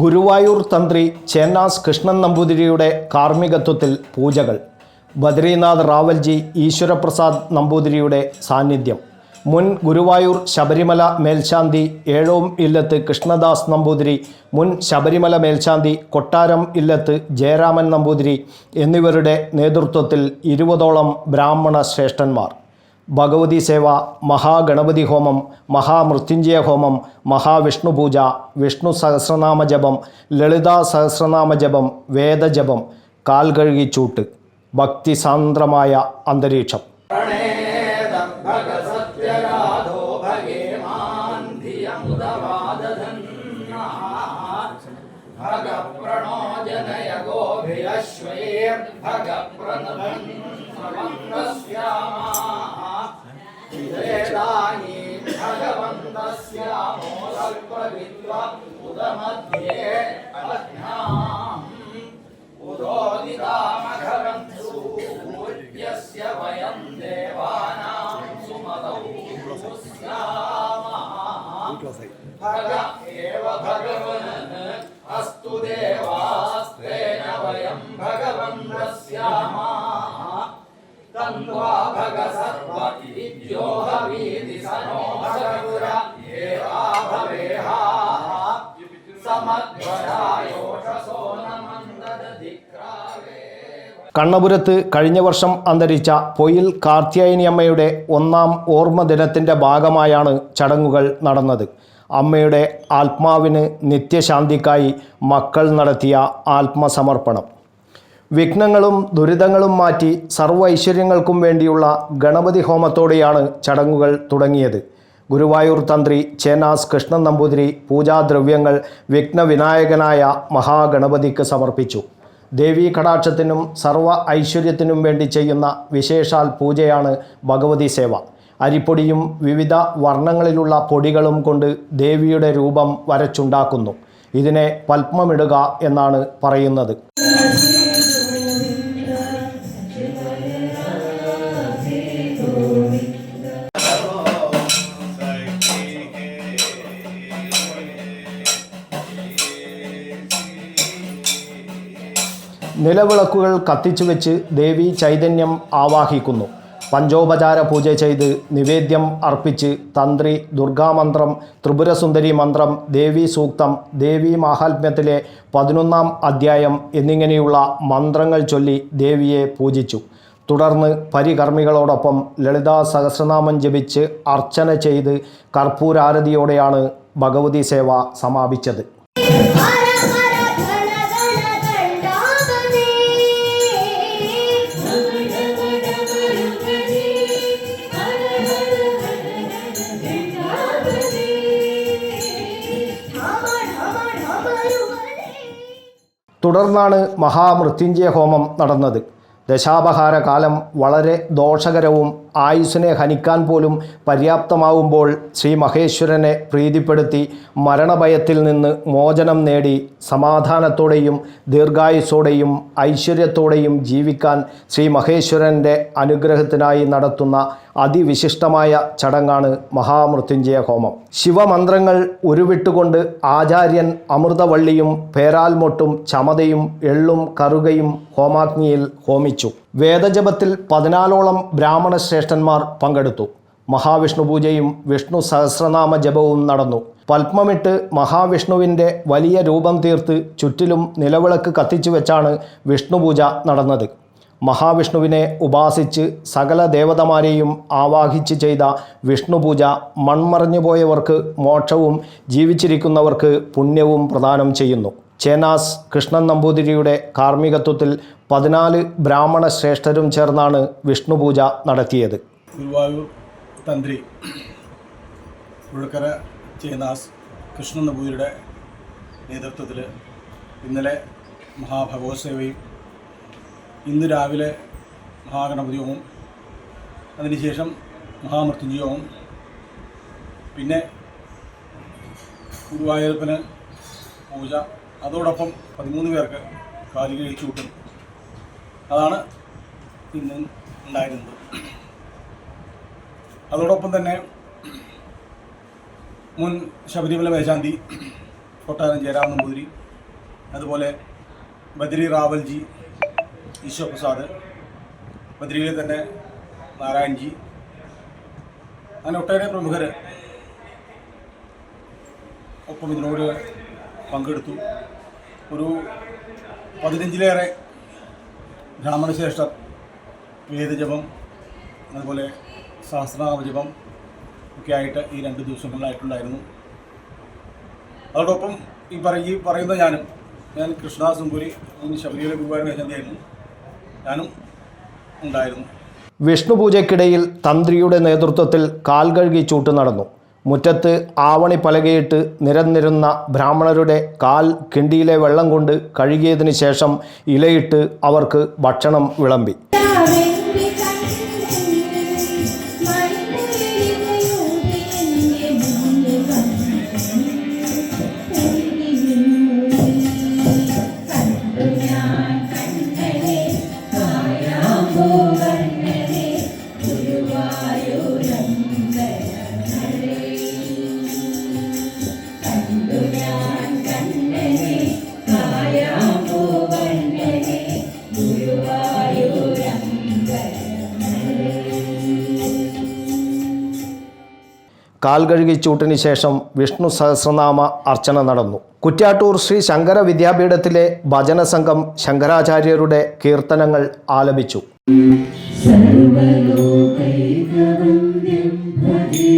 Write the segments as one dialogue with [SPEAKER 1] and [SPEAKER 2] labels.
[SPEAKER 1] ഗുരുവായൂർ തന്ത്രി ചേന്നാസ് കൃഷ്ണൻ നമ്പൂതിരിയുടെ കാർമ്മികത്വത്തിൽ പൂജകൾ. ബദ്രീനാഥ് റാവൽജി ഈശ്വരപ്രസാദ് നമ്പൂതിരിയുടെ സാന്നിധ്യം. മുൻ ഗുരുവായൂർ ശബരിമല മേൽശാന്തി ഏഴോം ഇല്ലത്ത് കൃഷ്ണദാസ് നമ്പൂതിരി മുൻ ശബരിമല മേൽശാന്തി കൊട്ടാരം ഇല്ലത്ത് ജയരാമൻ നമ്പൂതിരി എന്നിവരുടെ നേതൃത്വത്തിൽ ഇരുപതോളം ബ്രാഹ്മണ ശ്രേഷ്ഠന്മാർ. ഭഗവതി സേവ മഹാഗണപതി ഹോമം മഹാമൃത്യുഞ്ജയ ഹോമം മഹാവിഷ്ണു പൂജ വിഷ്ണു സഹസ്രനാമ ജപം ലളിതാ സഹസ്രനാമ ജപം വേദജപം കാൽ കഴുകിച്ചൂട്ട് ഭക്തിസാന്ദ്രമായ അന്തരീക്ഷം.
[SPEAKER 2] तन्वा भग सर्वविद्योहवीति सनो भगपुर एवा भवेहा समध्वरायोषसो न मन्ददधिक्रावे
[SPEAKER 1] കണ്ണപുരത്ത് കഴിഞ്ഞ വർഷം അന്തരിച്ച പൊയിൽ കാർത്യായനി അമ്മയുടെ ഒന്നാം ഓർമ്മ ദിനത്തിൻ്റെ ഭാഗമായാണ് ചടങ്ങുകൾ നടന്നത് അമ്മയുടെ ആത്മാവിന് നിത്യശാന്തിക്കായി മക്കൾ നടത്തിയ ആത്മസമർപ്പണം വിഘ്നങ്ങളും ദുരിതങ്ങളും മാറ്റി സർവ ഐശ്വര്യങ്ങൾക്കും വേണ്ടിയുള്ള ഗണപതി ഹോമത്തോടെയാണ് ചടങ്ങുകൾ തുടങ്ങിയത്. ഗുരുവായൂർ തന്ത്രി ചേനാസ് കൃഷ്ണൻ നമ്പൂതിരി പൂജാദ്രവ്യങ്ങൾ വിഘ്നവിനായകനായ മഹാഗണപതിക്ക് സമർപ്പിച്ചു. ദേവീ കടാക്ഷത്തിനും സർവ ഐശ്വര്യത്തിനും വേണ്ടി ചെയ്യുന്ന വിശേഷാൽ പൂജയാണ് ഭഗവതി സേവ. അരിപ്പൊടിയും വിവിധ വർണങ്ങളിലുള്ള പൊടികളും കൊണ്ട് ദേവിയുടെ രൂപം വരച്ചുണ്ടാക്കുന്നു. ഇതിനെ പത്മമിടുക എന്നാണ് പറയുന്നത്. നിലവിളക്കുകൾ കത്തിച്ചു വെച്ച് ദേവി ചൈതന്യം ആവാഹിക്കുന്നു. പഞ്ചോപചാര പൂജ ചെയ്ത് നിവേദ്യം അർപ്പിച്ച് തന്ത്രി ദുർഗാമന്ത്രം ത്രിപുരസുന്ദരി മന്ത്രം ദേവി സൂക്തം ദേവി മാഹാത്മ്യത്തിലെ പതിനൊന്നാം അധ്യായം എന്നിങ്ങനെയുള്ള മന്ത്രങ്ങൾ ചൊല്ലി ദേവിയെ പൂജിച്ചു. തുടർന്ന് പരികർമ്മികളോടൊപ്പം ലളിതാ സഹസ്രനാമം ജപിച്ച് അർച്ചന ചെയ്ത് കർപ്പൂരാരതിയോടെയാണ് ഭഗവതി സേവ സമാപിച്ചത്. തുടർന്നാണ് മഹാമൃത്യുഞ്ജയ ഹോമം നടന്നത്. ദശാപഹാര കാലം വളരെ ദോഷകരവും ആയുസ്സിനെ ഹനിക്കാൻ പോലും പര്യാപ്തമാവുമ്പോൾ ശ്രീ മഹേശ്വരനെ പ്രീതിപ്പെടുത്തി മരണഭയത്തിൽ നിന്ന് മോചനം നേടി സമാധാനത്തോടെയും ദീർഘായുസ്സോടെയും ഐശ്വര്യത്തോടെയും ജീവിക്കാൻ ശ്രീ മഹേശ്വരന്റെ അനുഗ്രഹത്തിനായി നടത്തുന്ന അതിവിശിഷ്ടമായ ചടങ്ങാണ് മഹാമൃത്യുഞ്ജയ ഹോമം. ശിവമന്ത്രങ്ങൾ ഉരുവിട്ടുകൊണ്ട് ആചാര്യൻ അമൃതവള്ളിയും പേരാൽമൊട്ടും ചമതയും എള്ളും കറുകയും ഹോമാഗ്നിയിൽ ഹോമിച്ചു. വേദജപത്തിൽ പതിനാലോളം ബ്രാഹ്മണ ശ്രേഷ്ഠന്മാർ പങ്കെടുത്തു. മഹാവിഷ്ണു പൂജയും വിഷ്ണു സഹസ്രനാമ ജപവും നടന്നു. പത്മമിട്ട് മഹാവിഷ്ണുവിന്റെ വലിയ രൂപം തീർത്ത് ചുറ്റിലും നിലവിളക്ക് കത്തിച്ചു വെച്ചാണ് വിഷ്ണുപൂജ നടന്നത്. മഹാവിഷ്ണുവിനെ ഉപാസിച്ച് സകല ദേവതമാരെയും ആവാഹിച്ച് ചെയ്ത വിഷ്ണുപൂജ മൺമറഞ്ഞു പോയവർക്ക് മോക്ഷവും ജീവിച്ചിരിക്കുന്നവർക്ക് പുണ്യവും പ്രദാനം ചെയ്യുന്നു. ചേനാസ് കൃഷ്ണൻ നമ്പൂതിരിയുടെ കാർമ്മികത്വത്തിൽ പതിനാല് ബ്രാഹ്മണ ശ്രേഷ്ഠരും ചേർന്നാണ് വിഷ്ണുപൂജ നടത്തിയത്.
[SPEAKER 3] ഗുരുവായൂർ തന്ത്രി പുഴക്കര ചേനാസ് കൃഷ്ണൻ നമ്പൂതിരിയുടെ നേതൃത്വത്തിൽ ഇന്നലെ മഹാഭഗവത് സേവയും ഇന്ന് രാവിലെ മഹാഗണപതി അതിനുശേഷം മഹാമൃത്യുഞ്ജയ ഹോമം പിന്നെ ഗുരുവായൂരപ്പന് പൂജ അതോടൊപ്പം പതിമൂന്ന് പേർക്ക് കാലി കഴിച്ചു കൂട്ടും. അതാണ് ഇന്ന് ഉണ്ടായിരുന്നത്. അതോടൊപ്പം തന്നെ മുൻ ശബരിമല മേശാന്തി കൊട്ടാരം ജയരാമൻ നമ്പൂതിരി അതുപോലെ ബദ്രി റാവൽജി ഈശ്വപ്രസാദ് ബദ്രിയിലെ തന്നെ നാരായൺജി അങ്ങനെ ഒട്ടേറെ പ്രമുഖർ ഒപ്പം ഇതിനോട് പങ്കെടുത്തു. ഒരു പതിനഞ്ചിലേറെ ബ്രാഹ്മണശ്രേഷ്ഠർ വേദജപം അതുപോലെ സഹസ്രനാമജപം ഒക്കെ ആയിട്ട് ഈ രണ്ട് ദിവസങ്ങളിലായിട്ടുണ്ടായിരുന്നു. അതോടൊപ്പം ഈ പറ ഈ പറയുന്ന ഞാനും ഞാൻ കൃഷ്ണദാസ് മുമ്പൂരി ശബരിമല ഗുരുവായൂർ ചന്തയായിരുന്നു ഞാനും ഉണ്ടായിരുന്നു.
[SPEAKER 1] വിഷ്ണു പൂജയ്ക്കിടയിൽ തന്ത്രിയുടെ നേതൃത്വത്തിൽ കാൽ കാൽകഴുകി ചൂട്ട് നടന്നു. മുറ്റത്ത് ആവണി പലകയിട്ട് നിരന്നിരുന്ന ബ്രാഹ്മണരുടെ കാൽ കിണ്ടിയിലെ വെള്ളം കൊണ്ട് കഴുകിയതിന് ശേഷം ഇലയിട്ട് അവർക്ക് ഭക്ഷണം വിളമ്പി. കാൽകഴുകി ചൂട്ടിന് ശേഷം വിഷ്ണു സഹസ്രനാമ അർച്ചന നടന്നു. കുറ്റ്യാട്ടൂർ ശ്രീ ശങ്കര വിദ്യാപീഠത്തിലെ ഭജന സംഘം ശങ്കരാചാര്യരുടെ കീർത്തനങ്ങൾ ആലപിച്ചു.
[SPEAKER 4] സർവലോകൈകവന്ദ്യം ഭജേ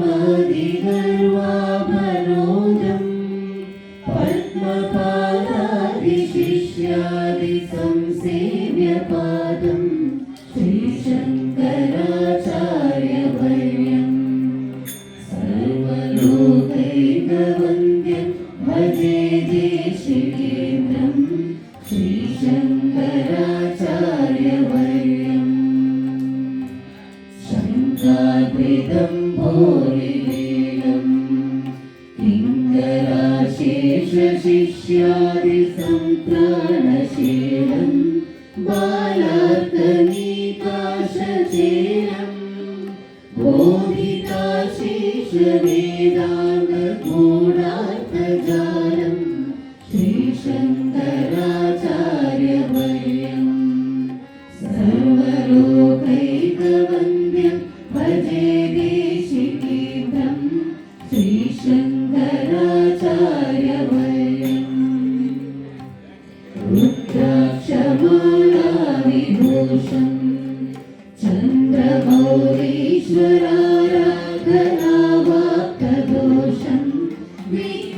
[SPEAKER 4] മദീന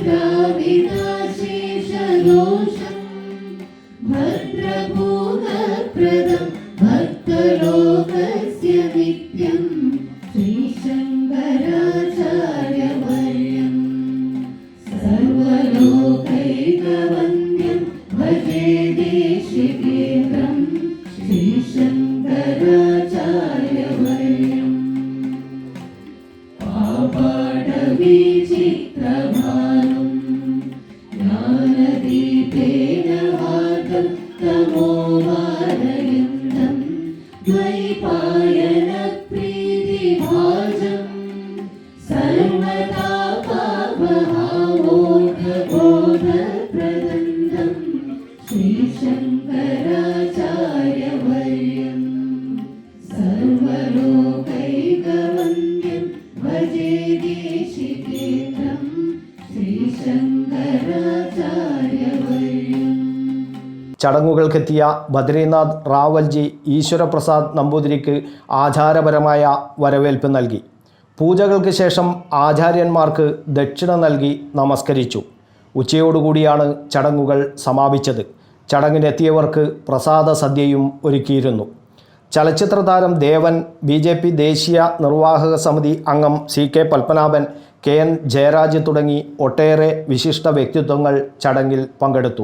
[SPEAKER 4] 求你的心神同。सर्वे चित्रभानुम् ज्ञानदीपेन वाकं तमो वारय
[SPEAKER 1] ചടങ്ങുകൾക്കെത്തിയ ബദ്രീനാഥ് റാവൽജി ഈശ്വരപ്രസാദ് നമ്പൂതിരിക്ക് ആചാരപരമായ വരവേൽപ്പ് നൽകി. പൂജകൾക്ക് ശേഷം ആചാര്യന്മാർക്ക് ദക്ഷിണ നൽകി നമസ്കരിച്ചു. ഉച്ചയോടുകൂടിയാണ് ചടങ്ങുകൾ സമാപിച്ചത്. ചടങ്ങിനെത്തിയവർക്ക് പ്രസാദ സദ്യയും ഒരുക്കിയിരുന്നു. ചലച്ചിത്ര താരം ദേവൻ ബി ജെ പി ദേശീയ നിർവാഹക സമിതി അംഗം C K Padmanabhan
[SPEAKER 5] K N Jayaraj തുടങ്ങി ഒട്ടേറെ വിശിഷ്ട വ്യക്തിത്വങ്ങൾ ചടങ്ങിൽ പങ്കെടുത്തു.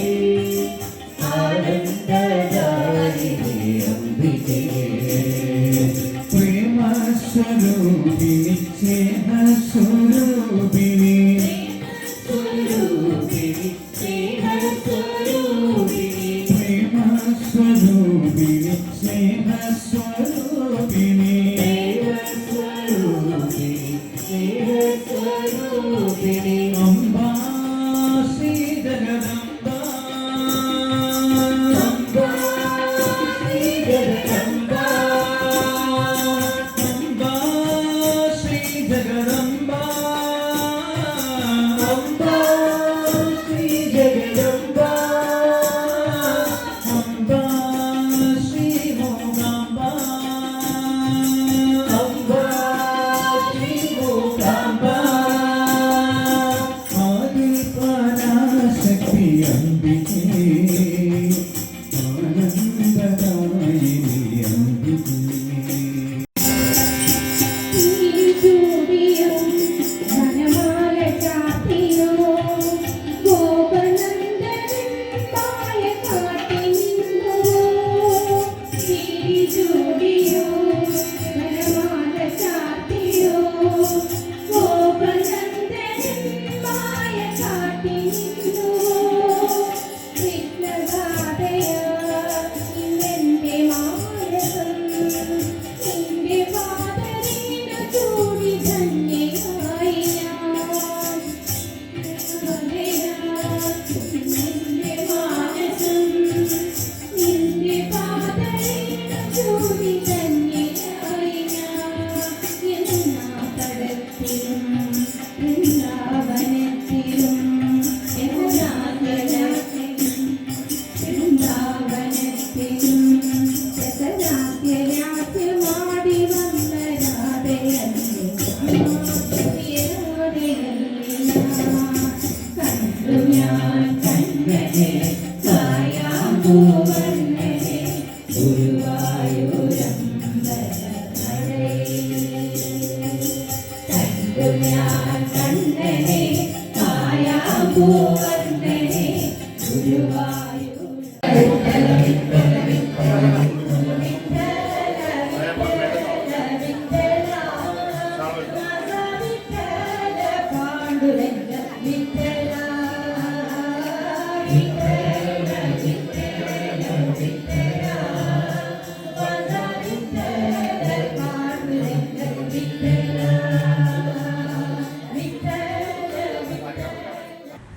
[SPEAKER 6] സ്നേഹസ്വരൂപിണി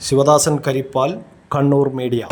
[SPEAKER 5] ശിവദാസൻ കരിപ്പാൽ കണ്ണൂർ മീഡിയ.